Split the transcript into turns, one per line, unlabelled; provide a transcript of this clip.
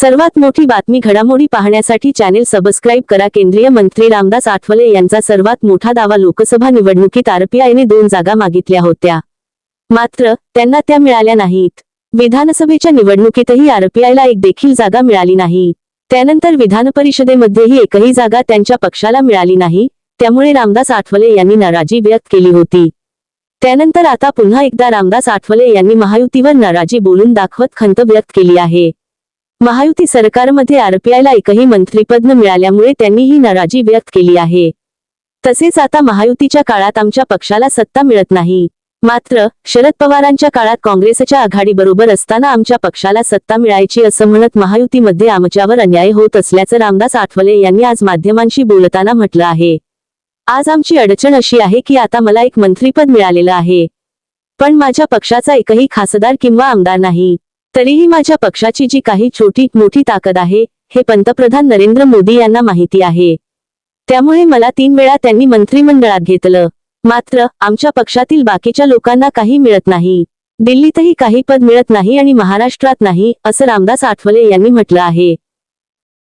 सर्वात मोठी बातमी घडामोडी पाहण्यासाठी चॅनेल सबस्क्राईब करा. केंद्रीय मंत्री रामदास आठवले यांचा सर्वात मोठा दावा लोकसभा निवडणुकीत आरपीआयने दोन जागा मागितल्या होत्या. मात्र त्यांना त्या मिळाल्या नाहीत. विधानसभेच्या निवडणुकीतही आरपीआयला एक देखील जागा मिळाली नाही. त्यानंतर विधानपरिषदेमध्येही एकही जागा त्यांच्या पक्षाला मिळाली नाही त्यामुळे रामदास आठवले यांनी नाराजी व्यक्त केली होती. त्यानंतर आता पुन्हा एकदा रामदास आठवले यांनी महायुतीवर नाराजी बोलून दाखवत खंत व्यक्त केली आहे. महायुती सरकारमध्ये आरपीआयला एकही मंत्रीपद न मिळाल्यामुळे त्यांनी ही नाराजी व्यक्त केली आहे. तसेच आता महायुतीच्या काळात आमच्या पक्षाला सत्ता मिळत नाही. मात्र शरद पवारांच्या काळात काँग्रेसच्या आघाडीबरोबर असताना आमच्या पक्षाला सत्ता मिळायची असं म्हणत महायुतीमध्ये आमच्यावर अन्याय होत असल्याचं रामदास आठवले यांनी आज माध्यमांशी बोलताना म्हटलं आहे. आज आमची अडचण अशी आहे की आता मला एक मंत्रीपद मिळालेलं आहे. पण माझ्या पक्षाचा एकही खासदार किंवा आमदार नाही. तरीही माझ्या पक्षाची जी काही छोटी मोठी ताकद आहे हे पंतप्रधान नरेंद्र मोदी यांना माहिती आहे. त्यामुळे मला तीन वेळा त्यांनी मंत्रिमंडळात घेतलं. मात्र आमच्या पक्षातील बाकीच्या लोकांना काही मिळत नाही. दिल्लीतही काही पद मिळत नाही आणि महाराष्ट्रात नाही असं रामदास आठवले यांनी म्हटलं आहे.